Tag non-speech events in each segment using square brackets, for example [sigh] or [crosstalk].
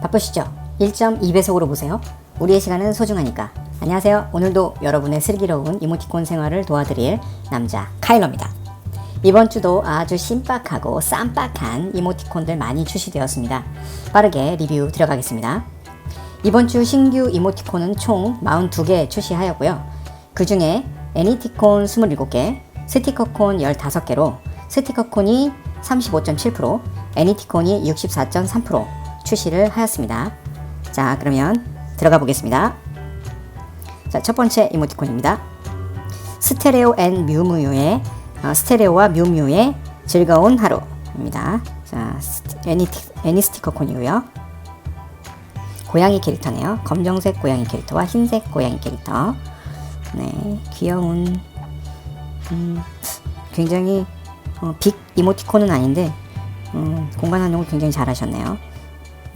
바쁘시죠? 1.2배속으로 보세요. 우리의 시간은 소중하니까. 안녕하세요. 오늘도 여러분의 슬기로운 이모티콘 생활을 도와드릴 남자 카일러입니다. 이번 주도 아주 신박하고 쌈박한 이모티콘들 많이 출시되었습니다. 빠르게 리뷰 들어가겠습니다. 이번 주 신규 이모티콘은 총 42개 출시하였고요. 그 중에 애니티콘 27개, 스티커콘 15개로 스티커콘이 35.7%, 애니티콘이 64.3% 출시를 하였습니다. 자, 그러면 들어가 보겠습니다. 자, 첫 번째 이모티콘입니다. 스테레오 앤 뮤뮤의 어, 스테레오와 뮤뮤의 즐거운 하루입니다. 자, 애니, 애니 스티커콘이고요. 고양이 캐릭터네요. 검정색 고양이 캐릭터와 흰색 고양이 캐릭터. 네, 귀여운 음, 굉장히 어, 빅 이모티콘은 아닌데 음, 공간 활용을 굉장히 잘하셨네요.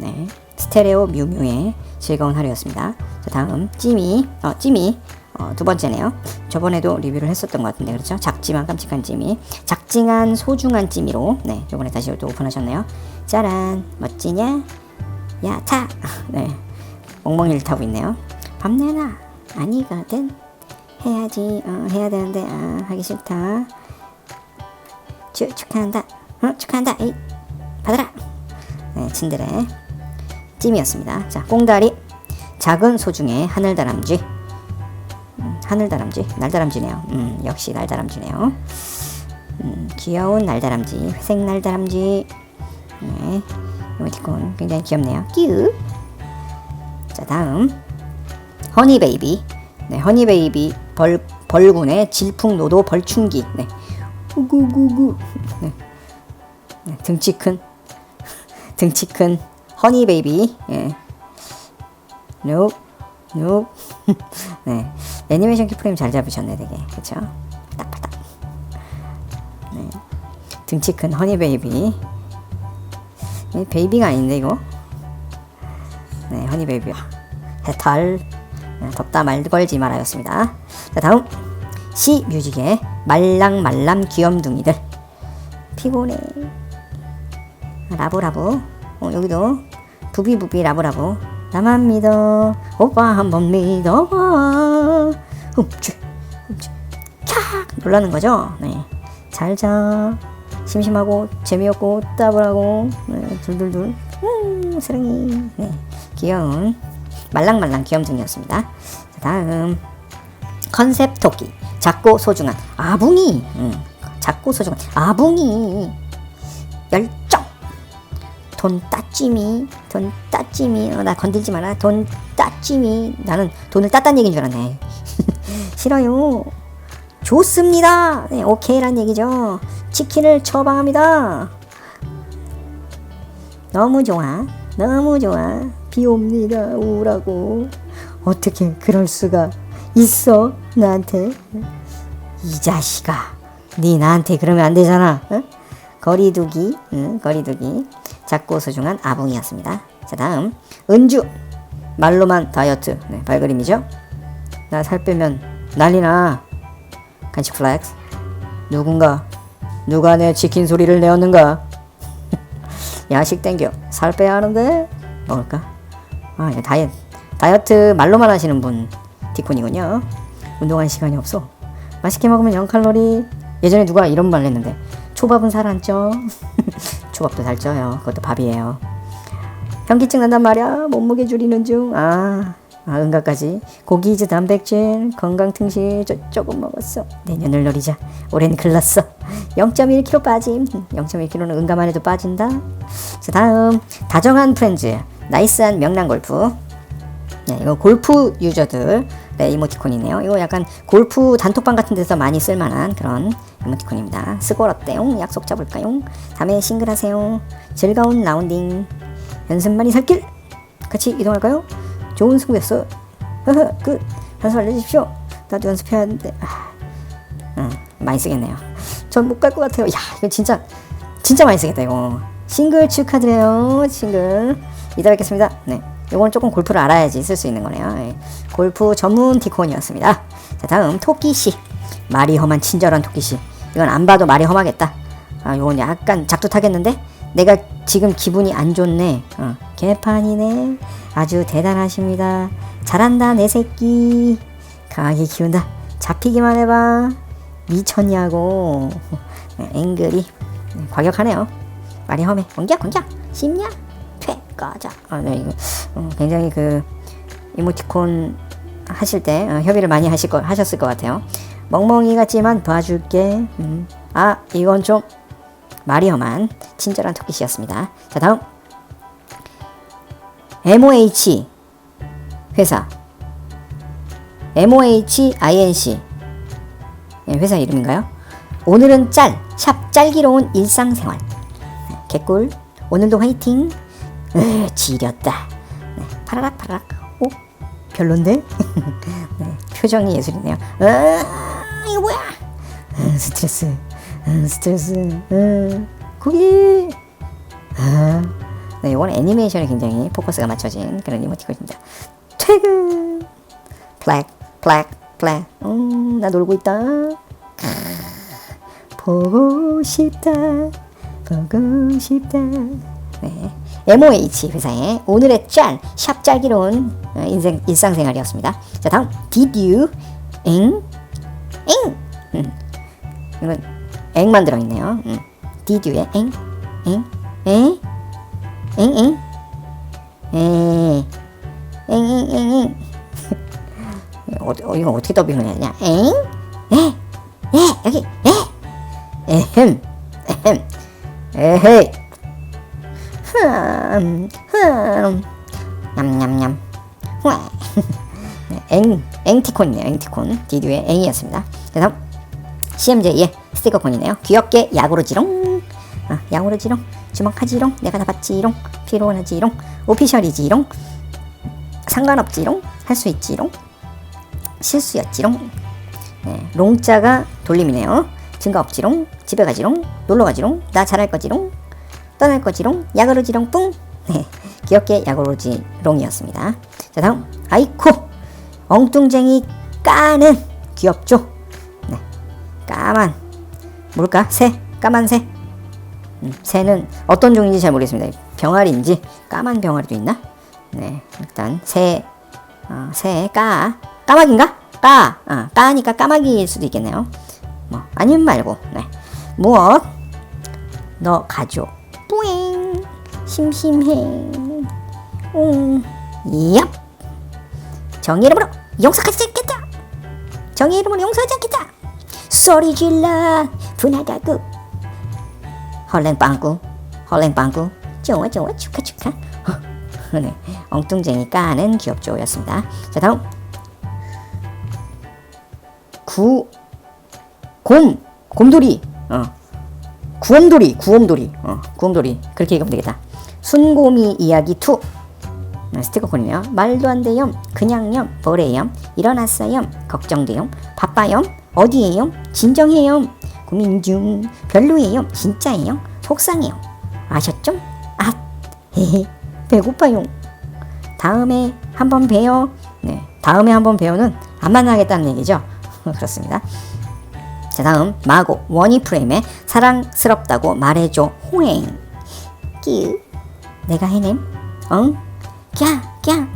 네, 스테레오 뮤뮤의 즐거운 하루였습니다. 자, 다음 찌미, 어, 찌미 어, 두 번째네요. 저번에도 리뷰를 했었던 것 같은데 그렇죠? 작지만 깜찍한 찌미, 작지만 소중한 찌미로 네, 저번에 다시 또 오픈하셨네요. 짜란, 멋지냐? 야, 차! [laughs] 네, 멍멍이를 타고 있네요. 밤내나 아니거든. 해야지, 어, 해야 되는데 아, 하기 싫다. 축, 축하한다. 어, 축하한다. 에이, 받아라. 네, 친들의 찜이었습니다. 자, 꽁다리. 작은 소중의 하늘다람쥐. 음, 하늘다람쥐. 날다람쥐네요. 음, 역시 날다람쥐네요. 음, 귀여운 날다람쥐. 회색 날다람쥐. 네. 이모티콘 굉장히 귀엽네요. 끼우. 자, 다음. 허니베이비. 네, 허니베이비 벌, 벌군의 질풍노도 벌충기. 네. 우구구구. 네. 네, 등치 큰 [laughs] 등치 큰 허니 베이비 예. 노 노. [laughs] 네. 애니메이션 키프레임 잘 잡으셨네 되게. 그쵸 딱딱. 네. 등치 큰 허니 베이비. 이 베이비가 아닌데 이거. 네, 허니 베이비. 해탈. 네, 덥다 말 걸지 말아였습니다. 자, 다음 시 뮤직의 말랑말랑 귀염둥이들. 피곤해. 라브라브. 어, 여기도 부비부비 라브라브. 나만 믿어. 오빠 한번 믿어봐. 훔치, 훔치. 캬! 놀라는 거죠? 네. 잘 자. 심심하고 재미없고 따블하고 네, 둘둘둘. 음, 사랑해. 네. 귀여운 말랑말랑 귀염둥이였습니다. 자, 다음 컨셉 토끼. 작고 소중한 아붕이. 음, 작고 소중한 아붕이. 열정. 돈 따찌미, 돈 따찌미, 어, 나 건들지 마라, 돈 따찌미. 나는 돈을 땄다는 얘기인 줄 알았네. [laughs] 싫어요. 좋습니다. 네, 오케이란 얘기죠. 치킨을 처방합니다. 너무 좋아. 너무 좋아. 비 옵니다. 우라고. 어떻게 그럴 수가 있어? 나한테. 이 자식아. 네 나한테 그러면 안 되잖아. 어? 거리두기. 응, 거리두기. 작고 소중한 아붕이었습니다. 자, 다음. 은주. 말로만 다이어트. 네, 발그림이죠. 나 살 빼면 난리나. 간식 플렉스. 누군가 누가 내 치킨 소리를 내었는가? [laughs] 야식 땡겨 살 빼야 하는데 먹을까? 아 이거 다이어트 다이어트 말로만 하시는 분 티콘이군요. 운동할 시간이 없어. 맛있게 먹으면 0칼로리. 예전에 누가 이런 말 했는데 초밥은 살 안 쪄. [laughs] 초밥도 살 쪄요. 그것도 밥이에요. 현기증 난단 말이야. 몸무게 줄이는 중. 아, 아 응가까지. 고기즈 단백질, 건강 등식 조, 조금 먹었어. 내년을 노리자. 올해는 글렀어. 0.1kg 빠짐. 0.1kg는 응가만 해도 빠진다. 자, 다음 다정한 프렌즈. 나이스한 명랑 골프. 네, 이거 골프 유저들 네, 이모티콘이네요. 이거 약간 골프 단톡방 같은 데서 많이 쓸만한 그런 이모티콘입니다. 쓰고 어때용? 약속 잡을까요? 다음에 싱글하세요. 즐거운 라운딩. 연습만이 살길. 같이 이동할까요? 좋은 승부였어. 허허, 끝. 연습 알려주십시오. 나도 연습해야 하는데. 아, 응, 많이 쓰겠네요. 전 못 갈 것 같아요. 야, 이거 진짜 진짜 많이 쓰겠다 이거. 싱글 축하드려요. 싱글. 이따 뵙겠습니다. 네. 이건 조금 골프를 알아야지 쓸 수 있는 거네요. 예. 골프 전문 티콘이었습니다. 자, 다음 토끼씨. 말이 험한 친절한 토끼씨. 이건 안 봐도 말이 험하겠다. 아, 이건 약간 작두 타겠는데? 내가 지금 기분이 안 좋네. 어, 개판이네. 아주 대단하십니다. 잘한다, 내 새끼. 강하게 키운다. 잡히기만 해봐. 미쳤냐고. 네, 앵글이 네, 과격하네요. 말이 험해. 공격, 공격. 씹냐? 퇴, 꺼져. 아, 네, 이거 어, 굉장히 그 이모티콘 하실 때 어, 협의를 많이 하실 거, 하셨을 것 같아요. 멍멍이 같지만 봐줄게. 음. 아, 이건 좀 말이 험한 친절한 토끼씨였습니다. 자, 다음. MOH 회사. MOHINC 예, 회사 이름인가요? 오늘은 짤, 샵 짤기로운 일상생활. 네, 개꿀. 오늘도 화이팅. 으, 지렸다. 네, 파라락 파라락. 오, 별론데? [laughs] 네, 표정이 예술이네요. 아, 이거 뭐야? 아, 스트레스. 아, 스트레스. 아, 고기. 아, 네, 이건 애니메이션에 굉장히 포커스가 맞춰진 그런 이모티콘입니다. 퇴근. 플렉, 플렉, 플렉. 음, 나 놀고 있다. 보고 싶다. 보고 싶다. 네. MOH 회사의 오늘의 짤, 샵 짤기로운 어, 인생, 일상생활이었습니다. 자, 다음. Did you, 엥? 엥? 음. 이건 앵만 들어있네요. 음. Did you의 엥? 엥? 에? 엥? 엥? 에? 엥? 엥? 엥? 엥? 어, 어, 이거 어떻게 더빙을 해야 되냐? 엥? 에? 에? 여기, 에? 에헴, 에헴, 에헤이. 흠, 흠, [laughs] 냠냠냠. 와. 네, 앵, 앵티콘이네요, 앵티콘. 디듀의 앵이었습니다. 자, 다음. CMJ의 스티커콘이네요. 귀엽게 야구르지롱. 아, 야구르지롱. 주먹하지롱. 내가 다 봤지롱. 피로하지롱. 오피셜이지롱. 상관없지롱. 할 수 있지롱. 실수였지롱. 네, 롱자가 돌림이네요. 증거 없지롱. 집에 가지롱. 놀러 가지롱. 나 잘할 거지롱. 떠날 거지롱. 야구르지롱 뿡. 네, 귀엽게 야구르지롱이었습니다. 자, 다음. 아이코. 엉뚱쟁이 까는 귀엽죠? 네, 까만. 뭘까? 새. 까만 새. 음, 새는 어떤 종인지 잘 모르겠습니다. 병아리인지 까만 병아리도 있나? 네, 일단 새, 어, 새 까, 까마귀인가? 까, 아, 까니까 까마귀일 수도 있겠네요. 뭐 아니면 말고, 네, 무엇? 너 가족. 뿌잉, 심심해. 음, 얍. 정의 이름으로 용서하지 않겠다. 정의 이름으로 용서하지 않겠다. 소리 질러. 분하다구. 헐랭빵꾸 헐랭빵꾸 좋아 좋아. 축하 축하. [laughs] 네, 엉뚱쟁이 까는 귀엽죠였습니다. 자 다음. 구. 곰. 곰돌이. 어. 구엄돌이. 구엄돌이. 어 구엄돌이. 그렇게 읽으면 되겠다 순곰이 이야기 2 네, 스티커콘이네요. 말도 안 돼요 그냥요 뭐래요 일어났어요 걱정돼요 바빠요 어디에요 진정해요 고민 중 별로예요 진짜예요 속상해요 아셨죠? 아 배고파요 다음에 한번 봬요. 네 다음에 한번 봬요는 안 만나겠다는 얘기죠? [laughs] 그렇습니다. 자 다음 마고 원이 프레임에 사랑스럽다고 말해줘 호행 끼 내가 해냄 응? 꺄 꺄.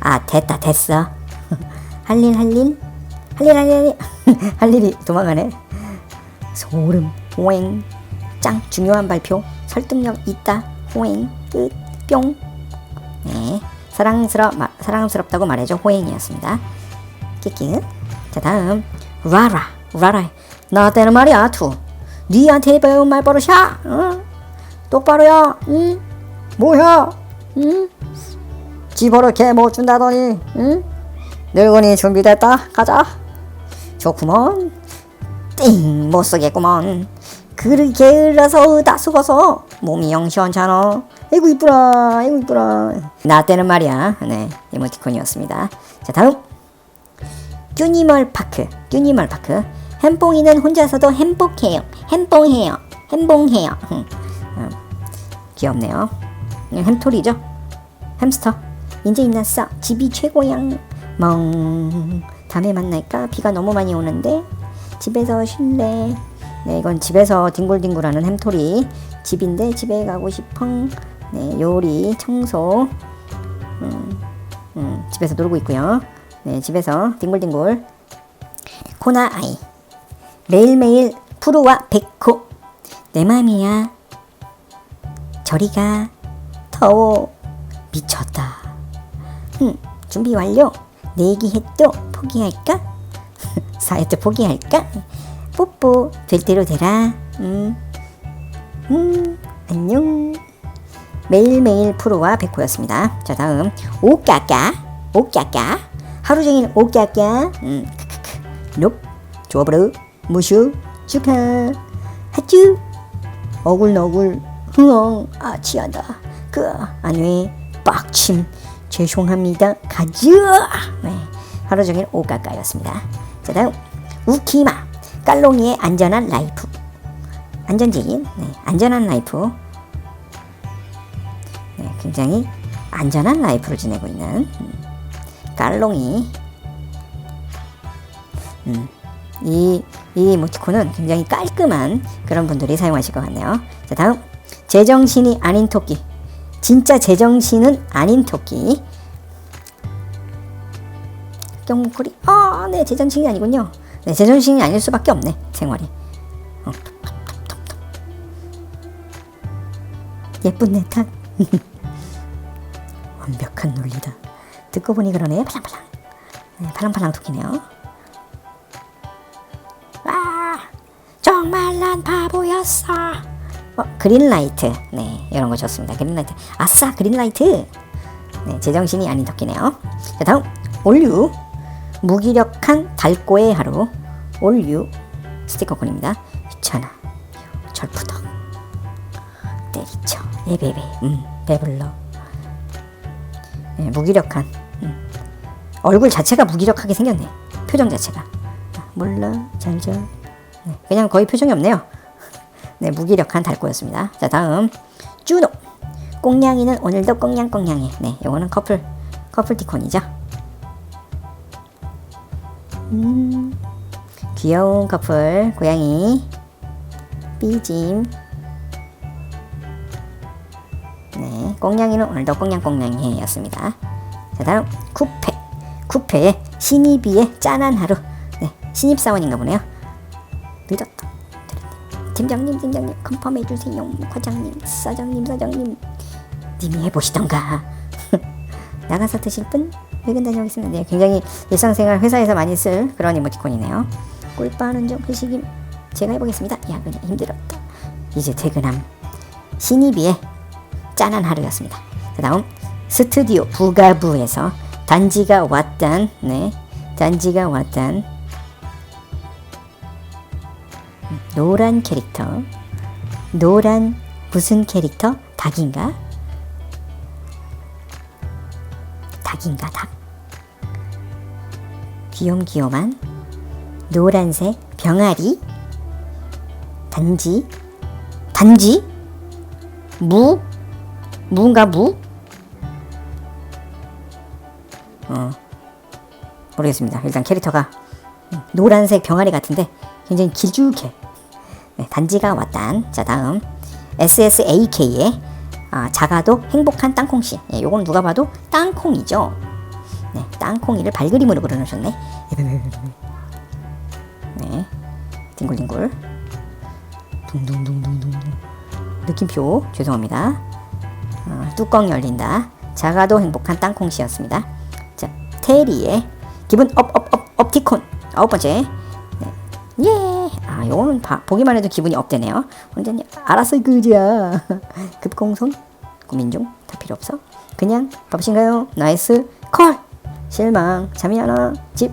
아 됐다 됐어. [laughs] 할 일 할 일. 할 일 할 일 할 [laughs] 일이 도망가네. 소름. 호행 짱. 중요한 발표. 설득력 있다. 호행 끝뿅. 네. 사랑스러 마, 사랑스럽다고 말해줘. 호행이었습니다. 끼끼 자 다음. 라라. 라라 나한테는 말이야 투 니한테 배운 말버릇이야. 응? 똑바로야. 응? 뭐야? 응? 집어를 개못 준다더니. 응? 늙은이 준비됐다. 가자. 좋구먼. 띵 못 쓰겠구먼. 그를 게을러서 의다 속어서 몸이 영 시원찮아 아이고 이쁘라. 아이고 이쁘라. 나 때는 말이야. 네 이모티콘이었습니다. 자 다음. 쭈니멀 파크. 쭈니멀 파크. 햄뽕이는 혼자서도 행복해요. 음, 음, 귀엽네요 음, 햄토리죠 햄스터 이제 일났어 집이 최고야 멍 다음에 만날까 비가 너무 많이 오는데 집에서 쉴래 네 이건 집에서 뒹굴뒹굴하는 햄토리 집인데 집에 가고 싶어. 네, 요리, 청소. 음, 집에서 놀고 있고요. 네, 집에서 뒹굴뒹굴. 코나 아이. 매일매일 푸르와 백호. 내 맘이야. 저리가. 더워. 미쳤다. 흠, 준비 완료. 내기해도 포기할까? [laughs] 사회도 포기할까? 뽀뽀. 될 대로 되라. 음, 음, 안녕. 매일매일 프로와 백호였습니다. 자 다음 오까까 오까까 하루 종일 오까까 음 크크크 롭 조브르 무슈 축하 하쭈 어굴너굴 흥엉 아 취하다. 그 안외 빡침 죄송합니다. 가즈! 네 하루 종일 오까까였습니다. 자 다음. 우키마. 깔롱이의 안전한 라이프. 안전지인. 네, 안전한 라이프. 네, 굉장히 안전한 라이프를 지내고 있는 음, 깔롱이. 음, 이, 이 이모티콘은 굉장히 깔끔한 그런 분들이 사용하실 것 같네요. 자 다음 제정신이 아닌 토끼 진짜 제정신은 아닌 토끼 경무코리 아 네 제정신이 아니군요 네 제정신이 아닐 수밖에 없네 생활이 어. 예쁜 내 탓. [laughs] 완벽한 논리다. 듣고 보니 그러네. 팔랑팔랑. 네, 팔랑팔랑 토끼네요. 아, 정말 난 바보였어. 어, 그린라이트. 네, 이런 거 좋습니다. 그린라이트. 아싸, 그린라이트. 네, 제정신이 아닌 토끼네요. 자, 다음. 올류. 무기력한 달고의 하루. 올류. 스티커콘입니다. 귀찮아. 절푸덕. 때리쳐. 예배배. 음, 배불러. 네, 무기력한. 음. 얼굴 자체가 무기력하게 생겼네. 표정 자체가. 아, 몰라, 잘 자. 네, 그냥 거의 표정이 없네요. 네, 무기력한 달고였습니다. 자, 다음. 쭈노. 꽁냥이는 오늘도 꽁냥꽁냥해. 네, 요거는 커플, 커플 티콘이죠. 음, 귀여운 커플, 고양이. 삐짐. 네, 꽁냥이는 오늘도 꽁냥꽁냥해였습니다. 자, 다음 쿠페. 쿠페의 신입이의 짠한 하루. 네, 신입 사원인가 보네요. 늦었다. 팀장님, 팀장님, 컨펌 해주세요. 과장님, 사장님, 사장님. 님이 해보시던가. [laughs] 나가서 드실 분? 외근 다녀오겠습니다. 네, 굉장히 일상생활 회사에서 많이 쓸 그런 이모티콘이네요. 꿀 빠는 좀 회식임. 제가 해보겠습니다. 야근이 힘들었다. 이제 퇴근함. 신입이의 짠한 하루였습니다. 그 다음 스튜디오 부가부에서 단지가 왔단 네 단지가 왔단 노란 캐릭터. 노란 무슨 캐릭터? 닭인가? 닭인가 닭? 귀염귀염한 노란색 병아리? 단지? 단지? 무? 무인가 무? 어 모르겠습니다. 일단 캐릭터가 노란색 병아리 같은데 굉장히 길쭉해. 네, 단지가 왔단. 자 다음 SSAK의 아, 작아도 행복한 땅콩씨. 예, 요건 누가 봐도 땅콩이죠. 네, 땅콩이를 발그림으로 그려놓으셨네. [laughs] 네, 뒹굴뒹굴. 둥둥둥둥둥. 느낌표 죄송합니다. 어, 뚜껑 열린다. 작아도 행복한 땅콩씨였습니다. 자, 테리의 기분 업업업 업티콘 아홉 번째. 네. 예. 아, 요거는 봐, 보기만 해도 기분이 업되네요. 원장님, 알았어, 그지야. [laughs] 급공손, 고민 중, 다 필요 없어. 그냥 바쁘신가요? 나이스 콜. 실망, 잠이 안 와, 집.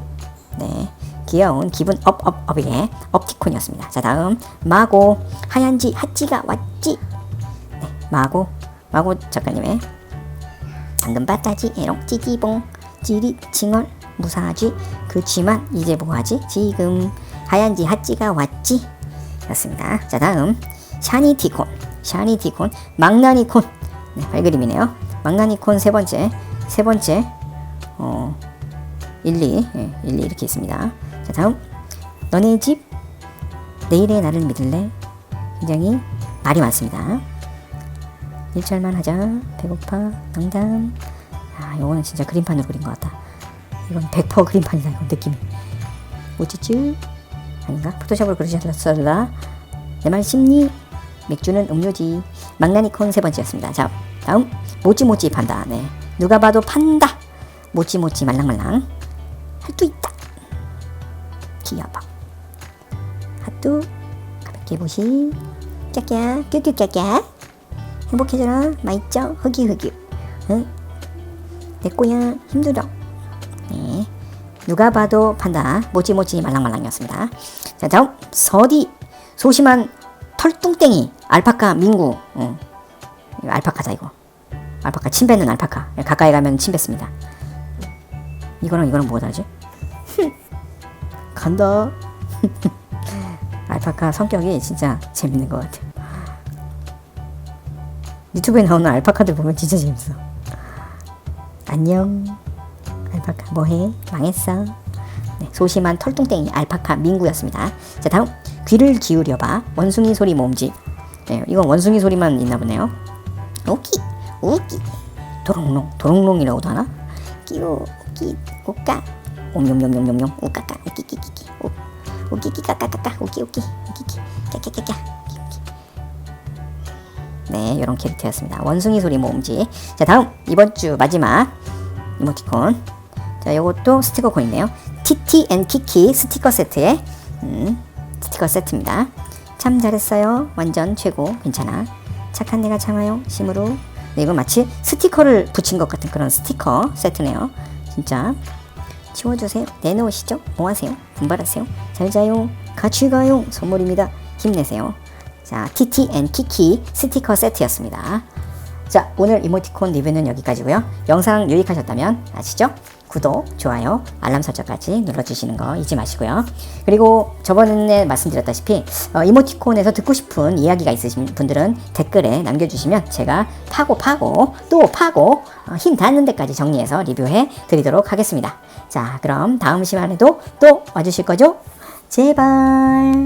네. 귀여운 기분 업업업의 업티콘이었습니다. 자, 다음 마고 하얀지 핫지가 왔지. 네, 마고 마고 작가님의 당근바따지 에롱 찌찌봉 찌리 칭얼 무사하지? 그치만 이제 뭐하지? 지금 하얀지 핫지가 왔지? 였습니다. 자 다음. 샤니티콘. 샤니티콘. 망나니콘. 네, 발그림이네요. 망나니콘 세 번째. 세 번째. 어 1, 2 예, 1, 2 이렇게 있습니다. 자 다음. 너네 집 내일의 나를 믿을래? 굉장히 말이 많습니다. 1절만 하자. 배고파. 농담. 아, 요거는 진짜 그림판으로 그린 것 같다. 이건 100% 그림판이다, 이건 느낌이. 우쭈쭈. 아닌가? 포토샵으로 그리셨을라. 내 말 심니? 맥주는 음료지. 망나니콘 세 번째였습니다. 자, 다음. 모찌모찌 판다. 네. 누가 봐도 판다. 모찌모찌 말랑말랑. 할수 있다. 귀여워. 핫뚜. 가볍게 보시. 깨깨. 뀨뀨 깨깨. 행복해져라. 맛있죠? 흑이흑이. 응? 내 꼬야. 힘들어. 네. 누가 봐도 판다. 모찌모찌 말랑말랑이었습니다. 자, 다음. 서디. 소심한 털뚱땡이. 알파카 민구. 응. 이거 알파카다, 이거. 알파카. 침 뱉는 알파카. 가까이 가면 침 뱉습니다. 이거랑 이거랑 뭐가 다르지? [laughs] 간다. [laughs] 알파카 성격이 진짜 재밌는 것 같아. 유튜브에 나오는 알파카들 보면 진짜 재밌어. 안녕. 알파카 뭐해? 망했어. 네, 소심한 털뚱땡이 알파카 민구였습니다. 자 다음 귀를 기울여봐 원숭이 소리 모음집. 네, 이건 원숭이 소리만 있나 보네요. 오기 우기 도롱롱 도롱롱이라고도 하나? 끼우 우기 우까 옴뇸뇸뇸뇸뇸 우까까 우끼끼끼끼 우 우끼끼 까까까까 우끼 우끼 우끼끼 깨깨깨깨 네, 이런 캐릭터였습니다. 원숭이 소리 모음지. 자, 다음 이번 주 마지막 이모티콘. 자, 요것도 스티커 콘이네요. 티티 앤 키키 스티커 세트에 음, 스티커 세트입니다. 참 잘했어요. 완전 최고. 괜찮아. 착한 내가 참아요. 심으로. 네, 이건 마치 스티커를 붙인 것 같은 그런 스티커 세트네요. 진짜. 치워주세요. 내놓으시죠. 뭐 하세요? 분발하세요. 잘 자요. 같이 가요. 선물입니다. 힘내세요. 자, TT 앤 키키 스티커 세트였습니다. 자, 오늘 이모티콘 리뷰는 여기까지고요. 영상 유익하셨다면 아시죠? 구독, 좋아요, 알람 설정까지 눌러주시는 거 잊지 마시고요. 그리고 저번에 말씀드렸다시피 어, 이모티콘에서 듣고 싶은 이야기가 있으신 분들은 댓글에 남겨주시면 제가 파고 파고 또 파고 어, 힘 닿는 데까지 정리해서 리뷰해 드리도록 하겠습니다. 자, 그럼 다음 시간에도 또 와주실 거죠? 제발.